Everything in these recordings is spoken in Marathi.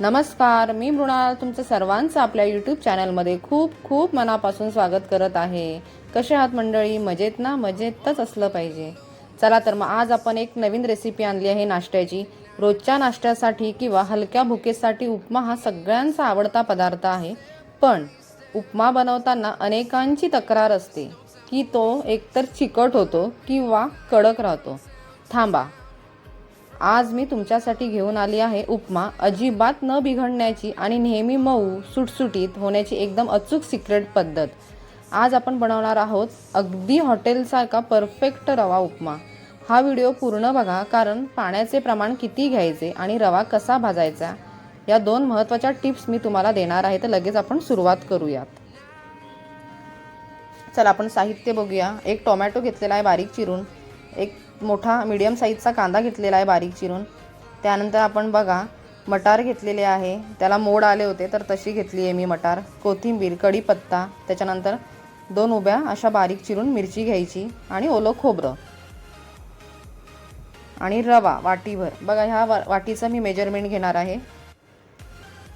नमस्कार मी मृणाल तुमचं सर्वांचं आपल्या यूट्यूब चॅनलमध्ये खूप खूप मनापासून स्वागत करत आहे. कसे आहात मंडळी? मजेत ना? मजेतच असलं पाहिजे. चला तर मग आज आपण एक नवीन रेसिपी आणली आहे नाश्त्याची. रोजच्या नाश्त्यासाठी किंवा हलक्या भुकेसाठी उपमा हा सगळ्यांचा आवडता पदार्थ आहे. पण उपमा बनवताना अनेकांची तक्रार असते की तो एकतर चिकट होतो किंवा कडक राहतो. थांबा. आज मी तुमच्यासाठी घेऊन आली आहे उपमा. अजिबात न बिघडण्याची आणि नेहमी मऊ सुटसुटीत होण्याची एकदम अचूक सिक्रेट पद्धत. आज आपण बनवणार आहोत अगदी हॉटेलसारखा परफेक्ट रवा उपमा. हा व्हिडिओ पूर्ण बघा कारण पाण्याचे प्रमाण किती घ्यायचे आणि रवा कसा भाजायचा या दोन महत्त्वाच्या टिप्स मी तुम्हाला देणार आहे. तर लगेच आपण सुरुवात करूयात. चला आपण साहित्य बघूया. एक टोमॅटो घेतलेला आहे बारीक चिरून. एक मोठा मीडियम साईजचा कांदा घेतलेला आहे बारीक चिरून. त्यानंतर आपण बघा मटार घेतलेले आहे. त्याला मोड आले होते तर तशी घेतली आहे मी मटार. कोथिंबीर कढीपत्ता त्याच्यानंतर दोन उभ्या अशा बारीक चिरून मिरची घ्यायची आणि ओलं खोबरं. आणि रवा वाटीभर. बघा ह्या वा वाटीचं मी मेजरमेंट घेणार आहे.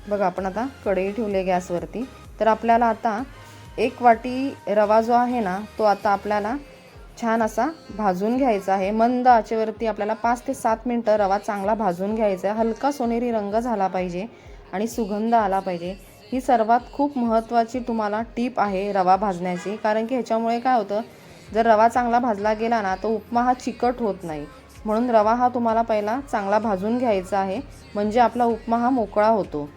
बघा आपण आता कढई ठेवले गॅसवरती. तर आपल्याला आता एक वाटी रवा जो आहे ना तो आता आपल्याला छान असा भाजून घ्यायचा आहे. मंद आचेवरती आपल्याला पाच ते सात मिनटं रवा चांगला भाजून घ्यायचा आहे. हलका सोनेरी रंग झाला पाहिजे आणि सुगंध आला पाहिजे. ही सर्वात खूप महत्त्वाची तुम्हाला टीप आहे रवा भाजण्याची. कारण की ह्याच्यामुळे काय होतं जर रवा चांगला भाजला गेला ना तर उपमा हा चिकट होत नाही. म्हणून रवा हा तुम्हाला पहिला चांगला भाजून घ्यायचा आहे. म्हणजे आपला उपमा हा मोकळा होतो.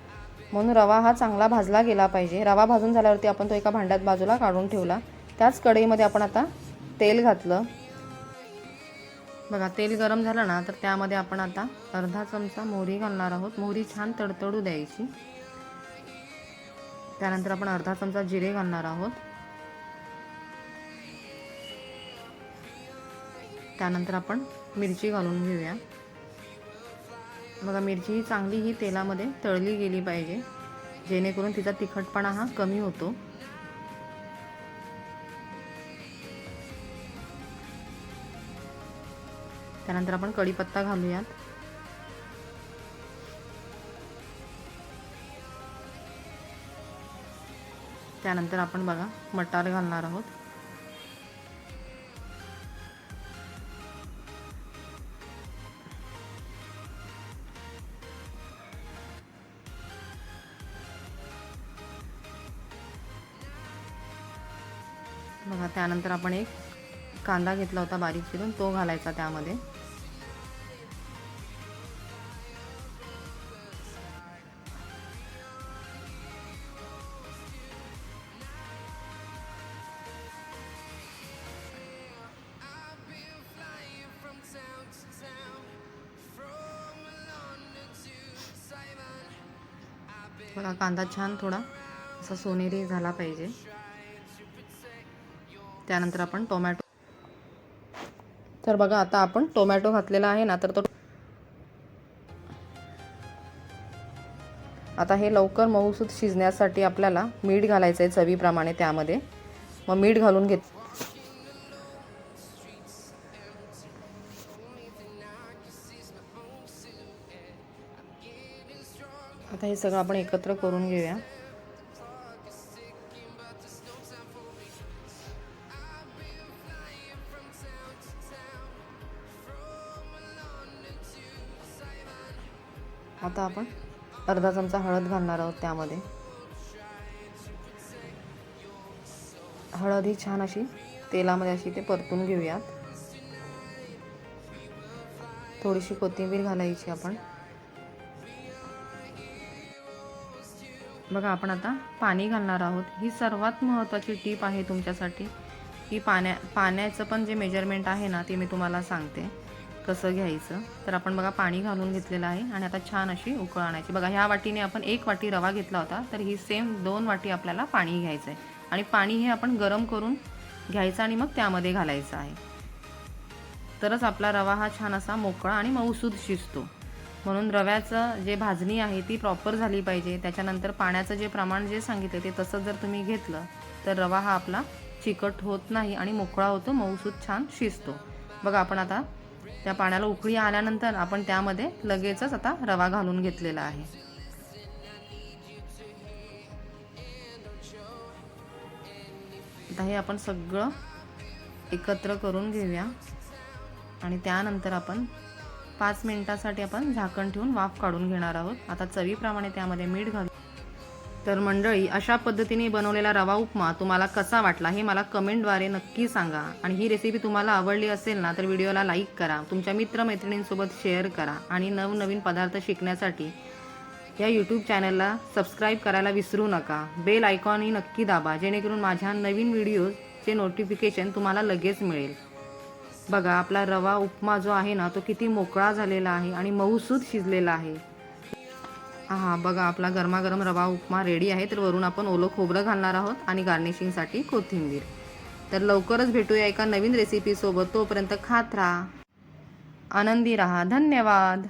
म्हणून रवा हा चांगला भाजला गेला पाहिजे. रवा भाजून झाल्यावरती आपण तो एका भांड्यात बाजूला काढून ठेवला. त्याच कढईमध्ये आपण आता तेल घातलं. बघा तेल गरम झालं ना तर त्यामध्ये आपण आता अर्धा चमचा मोहरी घालणार आहोत. मोहरी छान तडतडू द्यायची. त्यानंतर आपण अर्धा चमचा जिरे घालणार आहोत. त्यानंतर आपण मिरची घालून घेऊया. बघा मिरची ही चांगली ही तेलामध्ये तळली गेली पाहिजे. जेणेकरून तिचा तिखटपणा हा कमी होतो. त्यानंतर आपण कढीपत्ता घालूयात. त्यानंतर आपण बघा मटार घालणार आहोत. बघा त्यानंतर आपण एक कांदा घेतला होता बारीक चिरून तो घालायचा त्यामध्ये. बघा कांदा छान थोडा असा सोनेरी झाला पाहिजे. त्यानंतर आपण टोमॅटो. तर बघा आता आपण टोमॅटो घातलेला आहे ना तर तो आता हे लवकर मऊसूत शिजण्यासाठी आपल्याला मीठ घालायचं आहे चवीप्रमाणे त्यामध्ये. मग मीठ घालून घेत आता हे सगळं आपण एकत्र करून घेऊया. आता आपण अर्धा चमचा हळद घालणार आहोत त्यामध्ये. हळद ही छान अशी तेलामध्ये अशी ते परतून घेऊयात. थोडीशी कोथिंबीर घालायची आपण. बघा आपण आता पाणी घालणार आहोत. ही सर्वात महत्त्वाची टीप आहे तुमच्यासाठी. की पाण्या पाण्याचं पण जे मेजरमेंट आहे ना ते मी तुम्हाला सांगते. कसं घ्यायचं? तर आपण बघा पाणी घालून घेतलेलं आहे आणि आता छान अशी उकळ आणायची. बघा ह्या वाटीने आपण एक वाटी रवा घेतला होता तर ही सेम दोन वाटी आपल्याला पाणी घ्यायचं आहे आणि पाणी हे आपण गरम करून घ्यायचं आणि मग त्यामध्ये घालायचं आहे. तरच आपला रवा हा छान असा मोकळा आणि मऊसूद शिजतो. म्हणून रव्याचं जे भाजणी आहे ती प्रॉपर झाली पाहिजे. त्याच्यानंतर पाण्याचं जे प्रमाण जे सांगितलं ते तसंच जर तुम्ही घेतलं तर रवा हा आपला चिकट होत नाही आणि मोकळा होतो मऊसूत छान शिजतो. बघा आपण आता त्या पाण्याला उकळी आल्यानंतर आपण त्यामध्ये लगेचच आता रवा घालून घेतलेला आहे. आता हे आपण सगळं एकत्र करून घेऊया आणि त्यानंतर आपण पाच मिनिटासाठी आपण झाकण ठेवून वाफ काढून घेणार आहोत. आता चवीप्रमाणे त्यामध्ये मीठ घालू. तर मंडळी अशा पद्धतीने बनवलेला रवा उपमा तुम्हाला कसा वाटला हे मला कमेंटद्वारे नक्की सांगा. आणि ही रेसिपी तुम्हाला आवडली असेल ना तर व्हिडिओला लाईक करा. तुमच्या मित्रमैत्रिणींसोबत शेअर करा. आणि नवनवीन पदार्थ शिकण्यासाठी या यूट्यूब चॅनलला सबस्क्राईब करायला विसरू नका. बेल आयकॉनही नक्की दाबा जेणेकरून माझ्या नवीन व्हिडिओचे नोटिफिकेशन तुम्हाला लगेच मिळेल. बघा आपला रवा उपमा जो आहे ना तो किती मोकळा झालेला आहे आणि मऊसूद शिजलेला आहे. हा बघा आपला गरमागरम रवा उपमा रेडी आहे. तर वरून आपण ओलं खोबरं घालणार आहोत आणि गार्निशिंगसाठी कोथिंबीर. तर लवकरच भेटूया एका नवीन रेसिपीसोबत तोपर्यंत खात राहा. आनंदी राहा. धन्यवाद.